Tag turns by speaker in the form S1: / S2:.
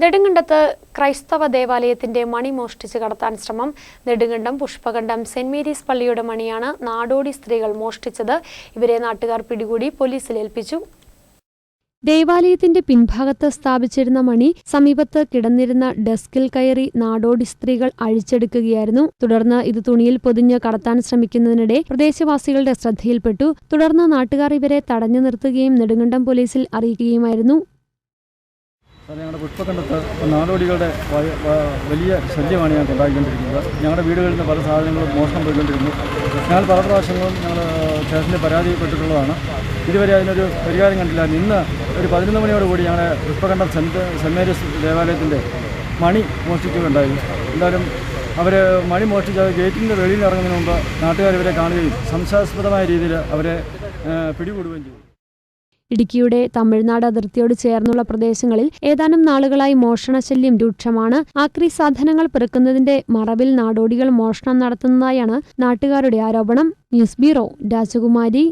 S1: നെടുങ്കണ്ടത്ത് ക്രൈസ്തവ ദേവാലയത്തിന്റെ മണി മോഷ്ടിച്ച് കടത്താൻ ശ്രമം. നെടുങ്കണ്ടം പുഷ്പകണ്ഠം സെന്റ് മേരീസ് പള്ളിയുടെ മണിയാണ് നാടോടി സ്ത്രീകൾ മോഷ്ടിച്ചത്. ഇവരെ നാട്ടുകാർ പിടികൂടി പോലീസിൽ ഏൽപ്പിച്ചു. ദേവാലയത്തിന്റെ പിൻഭാഗത്ത് സ്ഥാപിച്ചിരുന്ന മണി സമീപത്ത് കിടന്നിരുന്ന ഡെസ്കിൽ കയറി നാടോടി സ്ത്രീകൾ അഴിച്ചെടുക്കുകയായിരുന്നു. തുടർന്ന് ഇത് തുണിയിൽ പൊതിഞ്ഞ് കടത്താൻ ശ്രമിക്കുന്നതിനിടെ പ്രദേശവാസികളുടെ ശ്രദ്ധയിൽപ്പെട്ടു. തുടർന്ന് നാട്ടുകാർ ഇവരെ തടഞ്ഞു നിർത്തുകയും നെടുങ്കണ്ടം പോലീസിൽ അറിയിക്കുകയുമായിരുന്നു.
S2: ഞങ്ങളുടെ പുഷ്പക്കണ്ടത്ത് നാടോടികളുടെ വലിയ ശല്യമാണ് ഞങ്ങൾക്ക് ഉണ്ടായിക്കൊണ്ടിരിക്കുന്നത്. ഞങ്ങളുടെ വീടുകളിൽ നിന്ന് പല സാധനങ്ങളും മോഷണം പോയിക്കൊണ്ടിരുന്നു. ഞങ്ങൾ പല പ്രാവശ്യങ്ങളും ഞങ്ങൾ സ്റ്റേഷനിൽ പരാതിപ്പെട്ടിട്ടുള്ളതാണ് ഇതുവരെ അതിനൊരു പരിഹാരം കണ്ടില്ല. ഇന്ന് ഒരു പതിനൊന്ന് മണിയോടുകൂടി ഞങ്ങളുടെ പുഷ്പകണ്ഠം സെന്റ് സെന്റ് മേരീസ് ദേവാലയത്തിന്റെ മണി മോഷ്ടിക്കുകയുണ്ടായി. എന്തായാലും അവർ മണി മോഷ്ടിച്ച് അത് ഗേറ്റിന്റെ വെളിയിൽ ഇറങ്ങുന്നതിന് മുമ്പ് നാട്ടുകാർ ഇവരെ കാണുകയും സംശയാസ്പദമായ രീതിയിൽ അവരെ പിടികൂടുകയും ചെയ്തു.
S1: ഇടുക്കിയുടെ തമിഴ്നാട് അതിർത്തിയോട് ചേർന്നുള്ള പ്രദേശങ്ങളിൽ ഏതാനും നാളുകളായി മോഷണശല്യം രൂക്ഷമാണ്. ആക്രി സാധനങ്ങൾ പെറുക്കുന്നതിന്റെ മറവിൽ നാടോടികൾ മോഷണം നടത്തുന്നതായാണ് നാട്ടുകാരുടെ ആരോപണം. ന്യൂസ് ബ്യൂറോ രാജകുമാരി.